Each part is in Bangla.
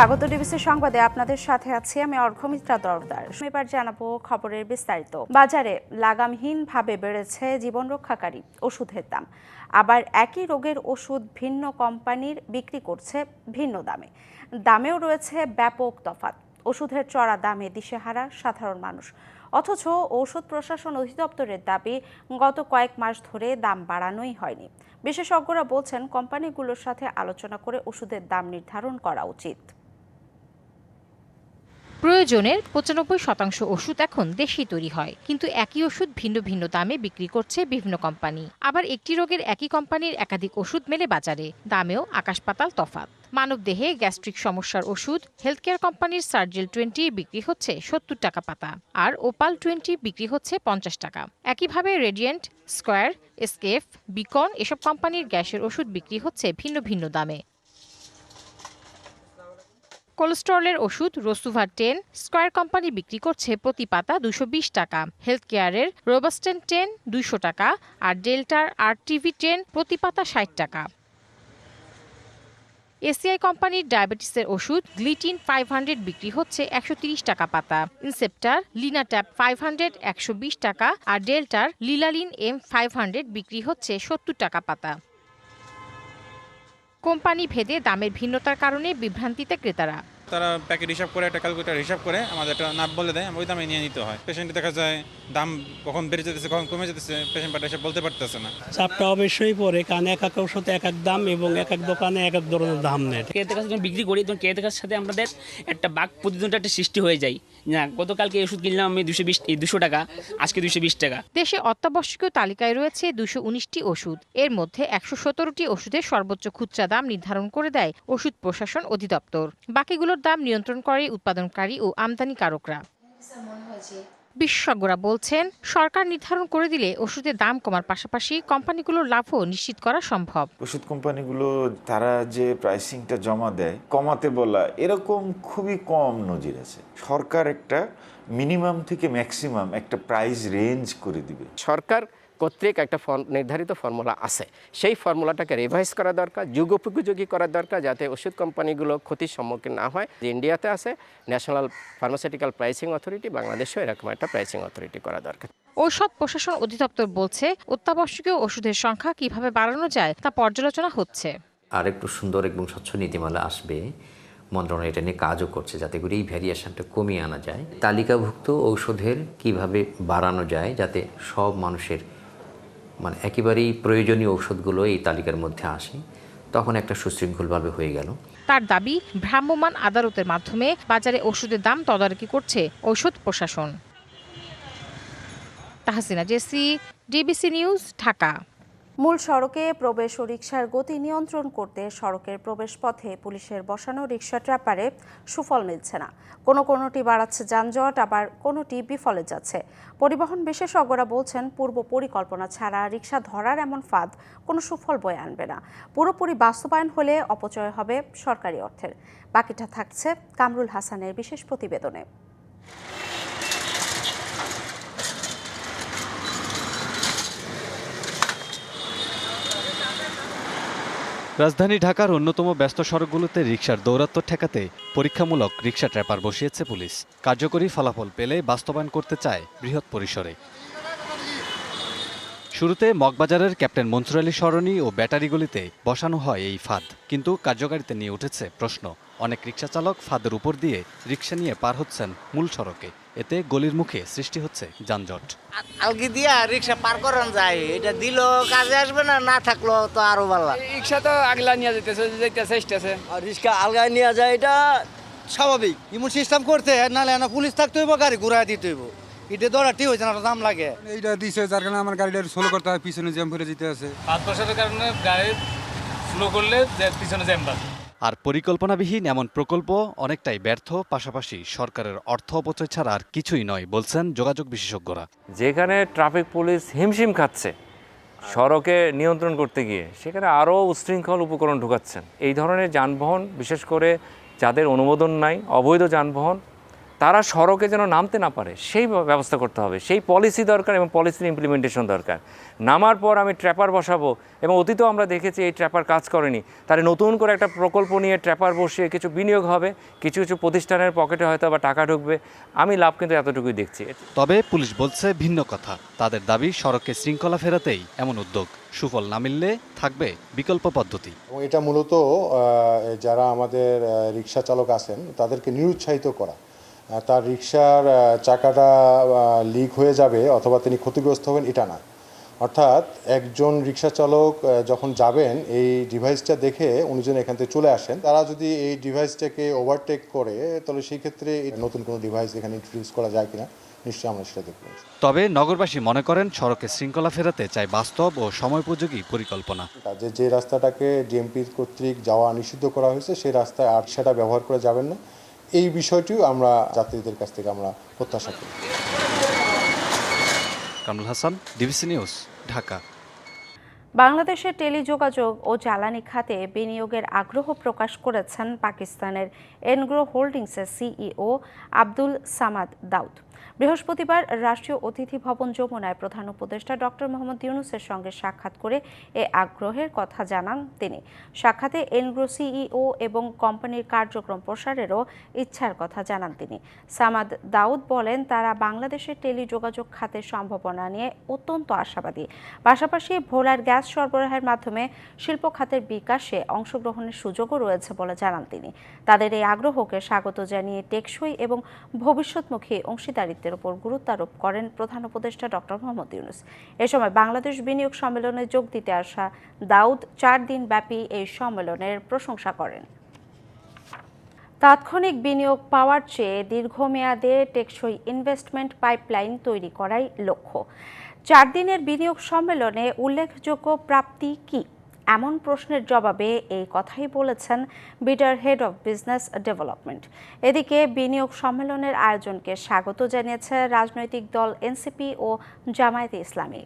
স্বাগত ডিবিসি সংবাদে আপনাদের সাথে আছি আমি অর্ঘমিত্রা দরদার। এবার জানাব খবরের বিস্তারিত। বাজারে লাগামহীন ভাবে বেড়েছে জীবন রক্ষাকারী ওষুধের দাম। আবার একই রোগের ওষুধ ভিন্ন কোম্পানির বিক্রি করছে ভিন্ন দামে। দামেও রয়েছে ব্যাপক তফাৎ। ওষুধের চড়া দামে দিশেহারা সাধারণ মানুষ। অথচ ঔষধ প্রশাসন অধিদপ্তরের দাবি, গত কয়েক মাস ধরে দাম বাড়ানোই হয়নি। বিশেষজ্ঞরা বলছেন, কোম্পানিগুলোর সাথে আলোচনা করে ওষুধের দাম নির্ধারণ করা উচিত। প্রয়োজনের পঁচানব্বই শতাংশ ওষুধ এখন দেশেই তৈরি হয়। কিন্তু একই ওষুধ ভিন্ন ভিন্ন দামে বিক্রি করছে বিভিন্ন কোম্পানি। আবার একটি রোগের একই কোম্পানির একাধিক ওষুধ মেলে বাজারে। দামেও আকাশ পাতাল তফাৎ মানবদেহে গ্যাস্ট্রিক সমস্যার ওষুধ হেলথ কেয়ার কোম্পানির সার্জেল টোয়েন্টি বিক্রি হচ্ছে সত্তর টাকা পাতা আর ওপাল টোয়েন্টি বিক্রি হচ্ছে পঞ্চাশ টাকা। একইভাবে রেডিয়েন্ট, স্কোয়ার এসকেফ বিকন এসব কোম্পানির গ্যাসের ওষুধ বিক্রি হচ্ছে ভিন্ন ভিন্ন দামে। কোলেস্ট্রলের ওষুধ রসুভার টেন, স্কয়ার কোম্পানি বিক্রি করছে প্রতি পাতা দুশো টাকা হেলথ কেয়ারের রোবাস্টেন টেন দুইশো টাকা আর ডেল্টার আর টিভি টেন প্রতি পাতা ষাট টাকা। এসিআই কোম্পানির ডায়াবেটিসের ওষুধ গ্লিটিন ফাইভ হান্ড্রেড বিক্রি হচ্ছে একশো টাকা পাতা, ইনসেপ্টার লিনাট্যাপ ফাইভ হান্ড্রেড একশো বিশ টাকা আর ডেল্টার লিলালিন এম ফাইভ হান্ড্রেড বিক্রি হচ্ছে সত্তর টাকা পাতা। কোম্পানি ভেদে দামের ভিন্নতার কারণে বিভ্রান্তিতে ক্রেতারা। তারা প্যাকেট হিসাব করে একটা ক্যালকুলেটার হিসাব করে আমাদের একটা নাপ বলে দেয় আমরা ওই দামে নিয়ে নিতে হয়। পেশেন্ট দেখা যায় দাম কখন বেড়ে যেতেছে কখন কমে যেতেছে পেশেন্ট পাটা এসে বলতে পারতেছে না। চাপটা অবশ্যই পড়ে কারণ এক এক ঔষধ এক এক দাম এবং এক এক দোকানে এক এক ধরনের দাম নেয়। ক্রেতার কাছে যখন বিক্রি করি তখন ক্রেতার সাথে আমাদের একটা বাক প্রতিদ্বন্দ্বিতা একটা সৃষ্টি হয়ে যায়। না গতকালকে ওষুধ কিনলাম আমি দুশো বিশ দুশো টাকা আজকে দুশো বিশ টাকা। দেশে অত্যাবশ্যকীয় তালিকায় রয়েছে দুশো উনিশটি ওষুধ। এর মধ্যে একশো সতেরোটি ওষুধের সর্বোচ্চ খুচরা দাম নির্ধারণ করে দেয় ওষুধ প্রশাসন অধিদপ্তর। বাকিগুলোর দাম নিয়ন্ত্রণ করে উৎপাদনকারী ও আমদানিকারকরা। বিশেষজ্ঞরা বলছেন সরকার নির্ধারণ করে দিলে ওষুধের দাম কমার পাশাপাশি কোম্পানিগুলোর লাভও নিশ্চিত করা সম্ভব। ওষুধ কোম্পানিগুলো তারা যে প্রাইসিংটা জমা দেয় কমাতে বলা এরকম খুবই কম নজির আছে। সরকার একটা মিনিমাম থেকে ম্যাক্সিমাম একটা প্রাইস রেঞ্জ করে দিবে। সরকার কর্তৃক একটা ফর্ম- নির্ধারিত ফর্মুলা আছে। সেই ফর্মুলাটাকে রিভাইজ করা দরকার যুগোপযোগী করা দরকার যাতে ওষুধ কোম্পানিগুলো ক্ষতির সম্মুখীন না হয়। যে ইন্ডিয়াতে আছে ন্যাশনাল ফার্মাসিউটিক্যাল প্রাইসিং অথরিটি বাংলাদেশেও এরকম একটা প্রাইসিং অথরিটি করা দরকার। ঔষধ প্রশাসন অধিদপ্তর বলছে অত্যাবশ্যকীয় ওষুধের সংখ্যা কীভাবে বাড়ানো যায় তা পর্যালোচনা হচ্ছে। আর একটু সুন্দর এবং স্বচ্ছ নীতিমালা আসবে। মন্ত্রণালয় এটা নিয়ে কাজও করছে যাতে করে এই ভ্যারিয়েশনটা কমিয়ে আনা যায়। তালিকাভুক্ত ঔষধের কীভাবে বাড়ানো যায় যাতে সব মানুষের মানে একেবারেই প্রয়োজনীয় ঔষধগুলো এই তালিকার মধ্যে আসে। তখন একটা সুশৃঙ্খলভাবে হয়ে গেল। তার দাবি, ভ্রাম্যমাণ আদালতের মাধ্যমে বাজারে ওষুধের দাম তদারকি করছে ঔষধ প্রশাসন। Tahsina Jesi, DBC news, Dhaka. মূল সড়কে প্রবেশ ও রিকশার গতি নিয়ন্ত্রণ করতে সড়কের প্রবেশ পথে পুলিশের বসানো রিকশা ট্র্যাপারে সুফল মিলছে না। কোনো কোনোটি বাড়াচ্ছে যানজট, আবার কোনোটি বিফলে যাচ্ছে। পরিবহন বিশেষজ্ঞরা বলছেন, পূর্ব পরিকল্পনা ছাড়া রিকশা ধরার এমন ফাঁদ কোনো সুফল বয়ে আনবে না। পুরোপুরি বাস্তবায়ন হলে অপচয় হবে সরকারি অর্থের। বাকিটা থাকছে কামরুল হাসানের বিশেষ প্রতিবেদনে। রাজধানী ঢাকার অন্যতম ব্যস্ত সড়কগুলোতে রিকশার দৌরাত্ম্য ঠেকাতে পরীক্ষামূলক রিকশা ট্র্যাপার বসিয়েছে পুলিশ। কার্যকরী ফলাফল পেলে বাস্তবায়ন করতে চায় বৃহৎ পরিসরে। শুরুতে মগবাজারের ক্যাপ্টেন মনসুর আলী সরণি ও ব্যাটারিগুলিতে বসানো হয় এই ফাঁদ, কিন্তু কার্যকারিতা নিয়ে উঠেছে প্রশ্ন। অনেক রিকশা চালক ফাঁদের উপর দিয়ে রিক্সা নিয়ে পার হচ্ছেন মূল সড়কে। এতে গলির মুখে সৃষ্টি হচ্ছে যানজট। আলগি দিয়া রিক্সা পার করান যায়। এটা দিল কাজে আসবে না না থাকল তো আরও ভালো রিক্সা তো আগলা নিয়ে যেতেছে যেতেছে স্টেশনে আর রিক্সা আলগায় নিয়ে যায় এটা স্বাভাবিক। ইমন সিস্টেম করতে নাহলে না পুলিশ থাকতে হইব গাড়ি ঘুরাই দিতে হইব। এটা দৌড়াটি হয়েছে না দাম লাগে। এইটা দিছে যার কারণে আমার গাড়িটা স্লো করতে হয় পিছনে জ্যাম ফেলে যেতে আছে। পাঁচ বছরের কারণে গাড়ি স্লো করলে পিছনে জ্যাম বাজে। আর পরিকল্পনাবিহীন এমন প্রকল্প অনেকটাই ব্যর্থ, পাশাপাশি সরকারের অর্থ অপচয় ছাড়া আর কিছুই নয়, বলছেন যোগাযোগ বিশেষজ্ঞরা। যেখানে ট্রাফিক পুলিশ হিমশিম খাচ্ছে, সড়কে নিয়ন্ত্রণ করতে গিয়ে, সেখানে আরও উচ্ছৃঙ্খল উপকরণ ঢুকাচ্ছেন। এই ধরনের যানবাহন, বিশেষ করে যাদের অনুমোদন নাই, অবৈধ যানবাহন তারা সড়কে যেন নামতে না পারে সেই ব্যবস্থা করতে হবে। সেই পলিসি দরকার এবং পলিসির ইমপ্লিমেন্টেশন দরকার। নামার পর আমি ট্র্যাপার বসাবো এবং অতীতেও আমরা দেখেছি এই ট্র্যাপার কাজ করেনি। তাহলে নতুন করে একটা প্রকল্প নিয়ে ট্র্যাপার বসিয়ে কিছু বিনিয়োগ হবে কিছু কিছু প্রতিষ্ঠানের পকেটে হয়তো আবার টাকা ঢুকবে। আমি লাভ কিন্তু এতটুকুই দেখছি। তবে পুলিশ বলছে ভিন্ন কথা। তাদের দাবি সড়কে শৃঙ্খলা ফেরাতেই এমন উদ্যোগ। সুফল না মিললে থাকবে বিকল্প পদ্ধতি। এবং এটা মূলত যারা আমাদের রিক্সা চালক আছেন তাদেরকে নিরুৎসাহিত করা। তার রিক্সার চাকাটা লিক হয়ে যাবে অথবা তিনি ক্ষতিগ্রস্ত হবেন এটা না। অর্থাৎ একজন রিক্সা চালক যখন যাবেন এই ডিভাইসটা দেখে উনি যেন এখান থেকে চলে আসেন তারা যদি এই ডিভাইসটাকে ওভারটেক করে তাহলে সেই ক্ষেত্রে নতুন কোনো ডিভাইস এখানে ইন্ট্রোডিউস করা যায় কিনা নিশ্চয়ই আমরা সেটা দেখব। তবে নগরবাসী মনে করেন সড়কে শৃঙ্খলা ফেরাতে চাই বাস্তব ও সময়োপযোগী পরিকল্পনা। যে যে রাস্তাটাকে ডিএমপি কর্তৃক যাওয়া নিষিদ্ধ করা হয়েছে সেই রাস্তায় আর সেটা ব্যবহার করা যাবেন না। এই বিষয়টিও আমরা যাত্রীদের কাছ থেকে আমরা প্রত্যাশা করি। Kamrul Hasan DBC news Dhaka. বাংলাদেশের টেলিযোগাযোগ ও জ্বালানি খাতে বিনিয়োগের আগ্রহ প্রকাশ করেছেন পাকিস্তানের এনগ্রো হোল্ডিংসের সিইও আব্দুল সামাদ দাউদ। বৃহস্পতিবার রাষ্ট্রীয় অতিথি ভবন যমুনায় প্রধান উপদেষ্টা ডক্টর মোহাম্মদ ইউনুসের সঙ্গে সাক্ষাৎ করে এ আগ্রহের কথা জানান তিনি। সাক্ষাতে এনগ্রো সিইও এবং কোম্পানির কার্যক্রম প্রসারেরও ইচ্ছার কথা জানান তিনি। সামাদ দাউদ বলেন, তারা বাংলাদেশের টেলিযোগাযোগ খাতের সম্ভাবনা নিয়ে অত্যন্ত আশাবাদী। পাশাপাশি ভোলার গ্যাস সরবরাহের মাধ্যমে শিল্প খাতের বিকাশে অংশগ্রহণের সুযোগও রয়েছে বলে জানান তিনি। তাদের এই আগ্রহকে স্বাগত জানিয়ে টেকসই এবং ভবিষ্যৎমুখী অংশীদারিত্বের উপর গুরুত্ব আরোপ করেন প্রধান উপদেষ্টা ডক্টর মোহাম্মদ ইউনুস। এ সময় বাংলাদেশ বিনিয়োগ সম্মেলনে যোগ দিতে আসা দাউদ চার দিন ব্যাপী এই সম্মেলনের প্রশংসা করেন। তাৎক্ষণিক বিনিয়োগ পাওয়ার চেয়ে দীর্ঘমেয়াদে টেকসই ইনভেস্টমেন্ট পাইপলাইন তৈরি করাই লক্ষ্য। চার দিনের বিনিয়োগ সম্মেলনে উল্লেখযোগ্য প্রাপ্তি কি? এমন প্রশ্নের জবাবে এই কথাই বলেছেন বিডার হেড অফ বিজনেস ডেভেলপমেন্ট। এদিকে বিনিয়োগ সম্মেলনের আয়োজনকে স্বাগত জানিয়েছে রাজনৈতিক দল এনসিপি ও জামায়াতে ইসলামী।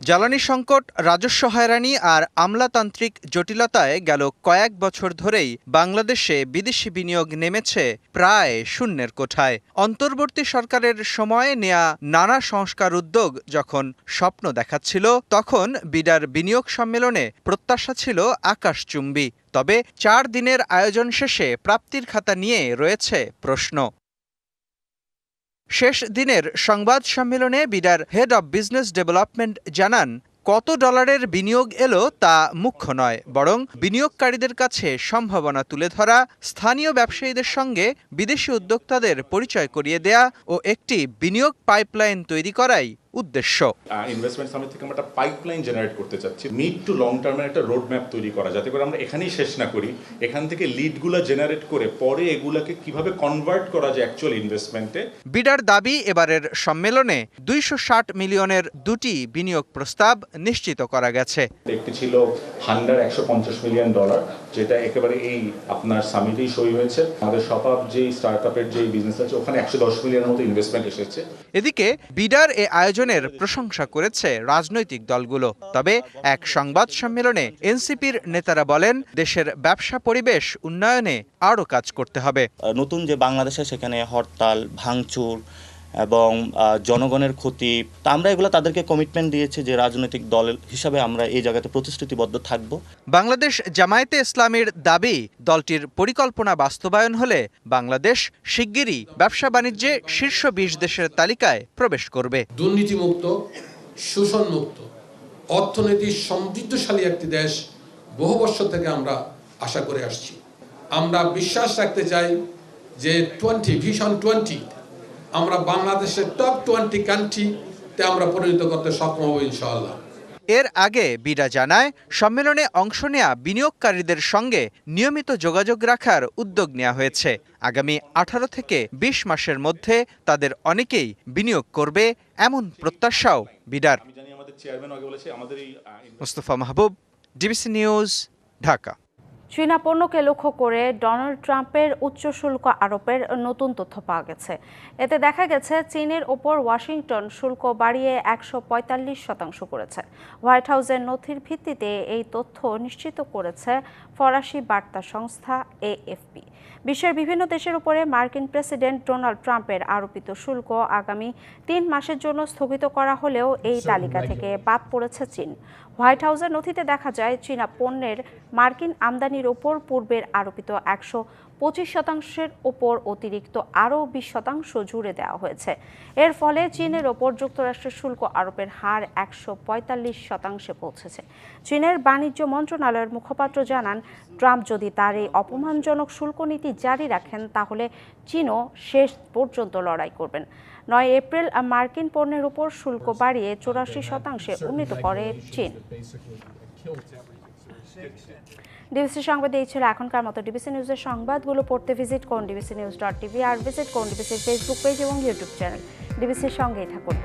জ্বালানি সংকট, রাজস্ব হয়রানি আর আমলাতান্ত্রিক জটিলতায় গেল কয়েক বছর ধরেই বাংলাদেশে বিদেশি বিনিয়োগ নেমেছে প্রায় শূন্যের কোঠায়। অন্তর্বর্তী সরকারের সময়ে নেয়া নানা সংস্কার উদ্যোগ যখন স্বপ্ন দেখাচ্ছিল, তখন বিডার বিনিয়োগ সম্মেলনে প্রত্যাশা ছিল আকাশচুম্বী। তবে চার দিনের আয়োজন শেষে প্রাপ্তির খাতা নিয়ে রয়েছে প্রশ্ন। শেষ দিনের সংবাদ সম্মেলনে বিডার হেড অব বিজনেস ডেভেলপমেন্ট জানান, কত ডলারের বিনিয়োগ এলো তা মুখ্য নয়, বরং বিনিয়োগকারীদের কাছে সম্ভাবনা তুলে ধরা, স্থানীয় ব্যবসায়ীদের সঙ্গে বিদেশি উদ্যোক্তাদের পরিচয় করিয়ে দেয়া ও একটি বিনিয়োগ পাইপলাইন তৈরি করাই উদ্দেশ্য। ইনভেস্টমেন্ট সামিট থেকে আমরা একটা পাইপলাইন জেনারেট করতে চাচ্ছি। মিড টু লং টার্মের একটা রোড ম্যাপ তৈরি করা যাতে করে আমরা এখানেই শেষ না করি। এখান থেকে লিডগুলো জেনারেট করে পরে এগুলাকে কীভাবে কনভার্ট করা যায় অ্যাকচুয়াল ইনভেস্টমেন্টে বিডার দাবি এবারের সম্মেলনে দুইশো ষাট মিলিয়নের দুটি বিনিয়োগ প্রস্তাব নিশ্চিত করা গেছে। একটি ছিল হান্ডার একশো পঞ্চাশ মিলিয়ন ডলার যেটা একেবারে এই আপনার সামিটেই সই হয়েছে। আমাদের সপাপ যেই স্টার্ট আপের যে বিজনেস আছে ওখানে একশো দশ মিলিয়নের মতো ইনভেস্টমেন্ট এসেছে। এদিকে বিডার এ আয়োজনের প্রশংসা করেছে রাজনৈতিক দলগুলো। তবে এক সংবাদ সম্মেলনে এনসিপির নেতারা বলেন, দেশের ব্যবসা পরিবেশ উন্নয়নে আরও কাজ করতে হবে। নতুন যে বাংলাদেশে সেখানে হরতাল, ভাঙচুর এবং জনগণের ক্ষতি তা আমরা এগুলো তাদেরকে কমিটমেন্ট দিয়েছি যে রাজনৈতিক দল হিসাবে আমরা এই জায়গাতে প্রতিশ্রুতিবদ্ধ থাকব। বাংলাদেশ জামায়াতে ইসলামের দাবি দলটির পরিকল্পনা বাস্তবায়ন হলে বাংলাদেশ শিগগিরই ব্যবসা বাণিজ্যে শীর্ষ বিশ দেশের তালিকায় প্রবেশ করবে। দুর্নীতিমুক্ত শোষণমুক্ত অর্থনীতি সমৃদ্ধশালী একটি দেশ বহু বছর থেকে আমরা আশা করে আসছি। আমরা বিশ্বাস রাখতে চাই যে টোয়েন্টি ভিশন টোয়েন্টি আমরা বাংলাদেশের টপ টোয়েন্টি কান্ট্রিতে আমরা পরিণত করতে সক্ষম হব ইনশাআল্লাহ। এর আগে বিডা জানায় সম্মেলনে অংশ নেয়া বিনিয়োগকারীদের সঙ্গে নিয়মিত যোগাযোগ রাখার উদ্যোগ নেওয়া হয়েছে। আগামী আঠারো থেকে ২০ মাসের মধ্যে তাদের অনেকেই বিনিয়োগ করবে এমন প্রত্যাশাও বিডার। Mustafa Mahbub DBC news Dhaka. চীনা পণ্যকে লক্ষ্য করে ডোনাল্ড ট্রাম্পের উচ্চ শুল্ক আরোপের নতুন তথ্য পাওয়া গেছে। এতে দেখা গেছে চীনের ওপর ওয়াশিংটন শুল্ক বাড়িয়ে একশো পঁয়তাল্লিশ শতাংশ করেছে। হোয়াইট হাউসের নথির ভিত্তিতে এই তথ্য নিশ্চিত করেছে ফরাসি বার্তা সংস্থা এএফপি। বিশ্বের বিভিন্ন দেশের উপরে মার্কিন প্রেসিডেন্ট ডোনাল্ড ট্রাম্পের আরোপিত শুল্ক আগামী তিন মাসের জন্য স্থগিত করা হলেও এই তালিকা থেকে বাদ পড়েছে চীন। হোয়াইট হাউসের নথিতে দেখা যায়, চীনা পণ্যের মার্কিন আমদানির ওপর পূর্বের আরোপিত একশো পঁচিশ শতাংশের ওপর অতিরিক্ত আরও বিশ শতাংশ জুড়ে দেওয়া হয়েছে। এর ফলে চীনের ওপর যুক্তরাষ্ট্রের শুল্ক আরোপের হার একশো পঁয়তাল্লিশ শতাংশে পৌঁছেছে। চীনের বাণিজ্য মন্ত্রণালয়ের মুখপাত্র জানান ট্রাম্প যদি তার এই অপমানজনক শুল্ক নীতি জারি রাখেন, তাহলে চীনও শেষ পর্যন্ত লড়াই করবেন। নয় এপ্রিল মার্কিন পণ্যের উপর শুল্ক বাড়িয়ে চৌরাশি শতাংশে উন্নীত করে চীন। ডিবিসি সংবাদ এই ছিল এখনকার মতো। ডিবিসি নিউজের সংবাদগুলো পড়তে ভিজিট করুন ডিবিসি নিউজ ডট টিভি আর ভিজিট করুন ডিবিসির ফেসবুক পেজ এবং ইউটিউব চ্যানেল ডিবিসির সঙ্গেই থাকুন।